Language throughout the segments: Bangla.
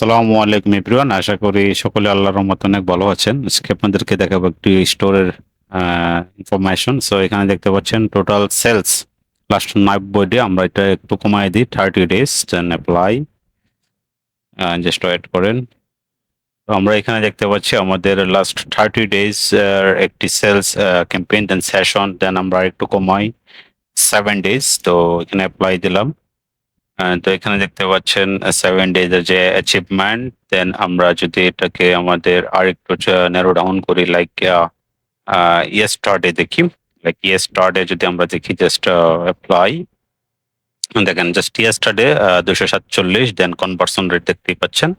আসসালামু আলাইকুম এভরিওয়ান। আশা করি সকলে আল্লাহর রহমতে অনেক ভালো আছেন। আজকে আপনাদেরকে দেখাবো একটি স্টোরের ইনফরমেশন সো এখানে দেখতে পাচ্ছেন টোটাল সেলস লাস্ট নব্বই ডে আমরা এটা একটু কমাই দিই thirty days then apply just wait করেন। আমরা এখানে দেখতে পাচ্ছি আমাদের লাস্ট থার্টি ডেজ একটি sales campaign then session then আমরা একটু কমাই সেভেন ডেজ তো এখানে অ্যাপ্লাই দিলাম। তো এখানে দেখতে পাচ্ছেন সেভেন ডেজ এর যে অ্যাচিভমেন্ট দেন আমরা যদি এটাকে আমাদের আরেকটু ন্যারো ডাউন করি লাইক ইয়েস স্টার্টে দেখি। লাইক ইয়েস স্টার্টে যদি আমরা দেখি জাস্ট অ্যাপ্লাই দেখেন জাস্ট ইয়েস্টারডে দুশো সাতচল্লিশ দেন কনভার্সন রেট দেখতেই পাচ্ছেন।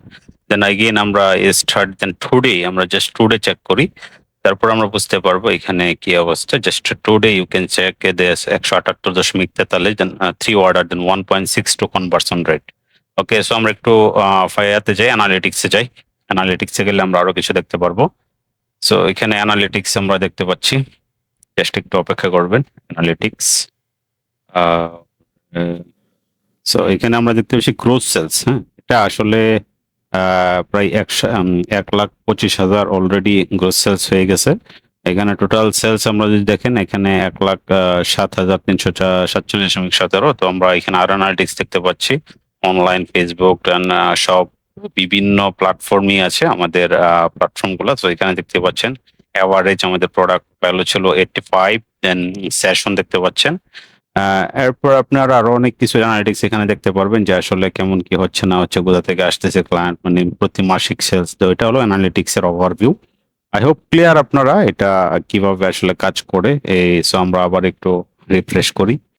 দেন এগেইন আমরা ইয়েস স্টার্ট দেন টুডে আমরা জাস্ট টুডে চেক করি। তারপর আমরা বুঝতে পারব এখানে কি অবস্থা। Just today you can check একশো আটাত্তর দশমিক তেতাল্লিশ then three order then one point six two conversion rate okay so আমরা একটু ফায়াতে যাই অ্যানালিটিক্সে যাই। অ্যানালিটিক্সে গেলে আমরা আরও কিছু দেখতে পারব। সো এখানে অ্যানালিটিক্স আমরা দেখতে পাচ্ছি। জাস্ট একটু অপেক্ষা করবেন অ্যানালিটিক্স সো এখানে আমরা দেখতে পাচ্ছি ক্রোজ সেলস হ্যাঁ? এটা আসলে প্রায় একশো এক লাখ পঁচিশ হাজার অলরেডি গ্রোস সেলস হয়ে গেছে। এখানে টোটাল সেলস আমরা যদি দেখেন, এখানে এক লাখ সাত হাজার তিনশো সাতচল্লিশ দশমিক সতেরো। তো আমরা এখানে আর অ্যানালিটিক্স দেখতে পাচ্ছি। অনলাইন ফেসবুক সব বিভিন্ন প্ল্যাটফর্মই আছে আমাদের প্ল্যাটফর্মগুলো তো এখানে দেখতে পাচ্ছেন অ্যাভারেজ আমাদের প্রোডাক্ট ভ্যালু ছিল এইটটি ফাইভ দেন সেশন দেখতে পাচ্ছেন। এরপর আপনারা আরও অনেক কিছু অ্যানালিটিক্স এখানে দেখতে পারবেন যে আসলে কেমন কি হচ্ছে, না হচ্ছে, কোথা থেকে আসতেছে ক্লায়েন্ট মানে প্রতি মাসিক সেলস তো এটা হলো অ্যানালিটিক্স এর ওভারভিউ আই হোপ ক্লিয়ার আপনারা এটা কীভাবে আসলে কাজ করে, এই সো আমরা আবার একটু রিফ্রেশ করি।